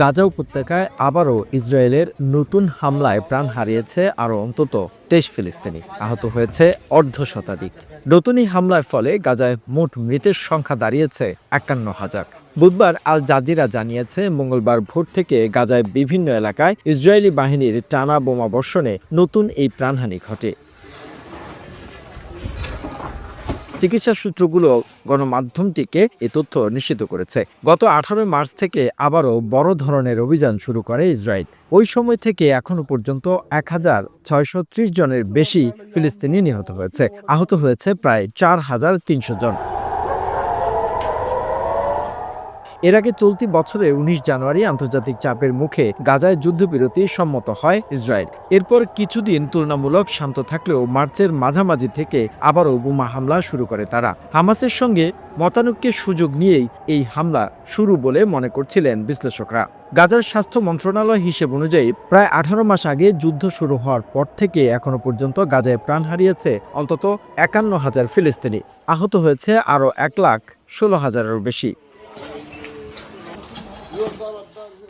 গাজা উপত্যকায় আবারও ইসরায়েলের নতুন হামলায় প্রাণ হারিয়েছে আরও অন্তত তেইশ ফিলিস্তিনি। আহত হয়েছে অর্ধ শতাধিক নতুন এই হামলার ফলে গাজায় মোট মৃতের সংখ্যা দাঁড়িয়েছে একান্ন হাজার। বুধবার আল জাজিরা জানিয়েছে, মঙ্গলবার ভোর থেকে গাজায় বিভিন্ন এলাকায় ইসরায়েলি বাহিনীর টানা বোমা বর্ষণে নতুন এই প্রাণহানি ঘটে। চিকিৎসা সূত্রগুলো গণমাধ্যমটিকে এ তথ্য নিশ্চিত করেছে। গত আঠারোই মার্চ থেকে আবারও বড় ধরনের অভিযান শুরু করে ইসরায়েল। ওই সময় থেকে এখনও পর্যন্ত এক হাজার ছয়শো ত্রিশ জনের বেশি ফিলিস্তিনি নিহত হয়েছে। আহত হয়েছে প্রায় চার হাজার তিনশো জন। এর আগে চলতি বছরে উনিশ জানুয়ারি আন্তর্জাতিক চাপের মুখে গাজায় যুদ্ধবিরতি সম্মত হয় ইসরায়েল। এরপর কিছুদিন তুলনামূলক শান্ত থাকলেও মার্চের মাঝামাঝি থেকে আবারও বোমা হামলা শুরু করে তারা। হামাসের সঙ্গে মতানৈক্যের সুযোগ নিয়েই এই হামলা শুরু বলে মনে করছিলেন বিশ্লেষকরা। গাজার স্বাস্থ্য মন্ত্রণালয় হিসেব অনুযায়ী প্রায় আঠারো মাস আগে যুদ্ধ শুরু হওয়ার পর থেকে এখনও পর্যন্ত গাজায় প্রাণ হারিয়েছে অন্তত একান্ন হাজার ফিলিস্তিনি। আহত হয়েছে আরও এক লাখ ষোলো হাজারেরও বেশি।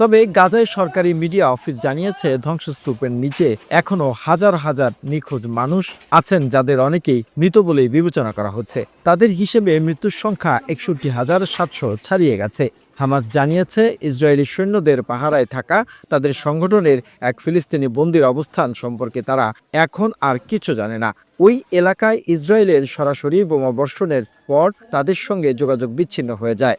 তবে গাজায় সরকারি মিডিয়া অফিস জানিয়েছে ধ্বংসস্তূপের নিচে এখনও হাজার হাজার নিখোঁজ মানুষ আছেন যাদের অনেকেই মৃত বলেই বিবেচনা করা হচ্ছে। তাদের হিসেবে মৃত্যুর সংখ্যা একষট্টি হাজার সাতশো ছাড়িয়ে গেছে। হামাস জানিয়েছে, ইসরায়েলি সৈন্যদের পাহারায় থাকা তাদের সংগঠনের এক ফিলিস্তিনি বন্দির অবস্থান সম্পর্কে তারা এখন আর কিছু জানে না। ওই এলাকায় ইসরায়েলের সরাসরি বোমা বর্ষণের পর তাদের সঙ্গে যোগাযোগ বিচ্ছিন্ন হয়ে যায়।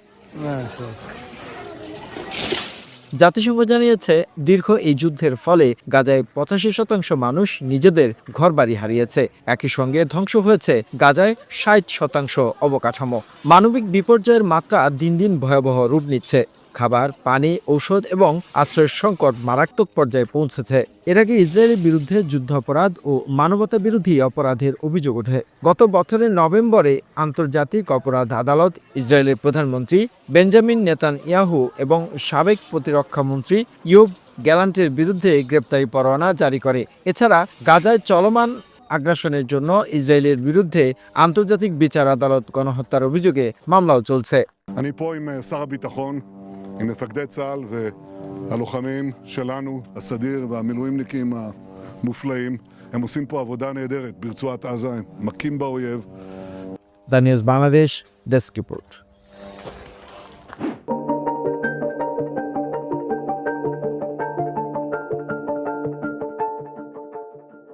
জাতিসংঘ জানিয়েছে, দীর্ঘ এই যুদ্ধের ফলে গাজায় পঁচাশি শতাংশ মানুষ নিজেদের ঘরবাড়ি হারিয়েছে। একই সঙ্গে ধ্বংস হয়েছে গাজায় ষাট শতাংশ অবকাঠামো। মানবিক বিপর্যয়ের মাত্রা দিন দিন ভয়াবহ রূপ নিচ্ছে। খাবার, পানি, ঔষধ এবং আশ্রয়ের সংকট মারাত্মক পর্যায়ে পৌঁছেছে। এর আগে ইসরায়েলের বিরুদ্ধে যুদ্ধাপরাধ ও মানবতা বিরোধী অপরাধের অভিযোগ ওঠে। গত বছরের নভেম্বরে আন্তর্জাতিক অপরাধ আদালত ইসরায়েলের প্রধানমন্ত্রী বেঞ্জামিন নেতান ইয়াহু এবং সাবেক প্রতিরক্ষামন্ত্রী ইউব গ্যালান্টের বিরুদ্ধে গ্রেপ্তারি পরোয়ানা জারি করে। এছাড়া গাজায় চলমান আগ্রাসনের জন্য ইসরায়েলের বিরুদ্ধে আন্তর্জাতিক বিচার আদালত গণহত্যার অভিযোগে মামলাও চলছে। עם מפקדי צה"ל והלוחמים שלנו, הסדיר והמילואימניקים המופלאים. הם עושים פה עבודה נהדרת ברצועת עזה, הם מכים באויב. דניאל בנדש, דסק ריפורט.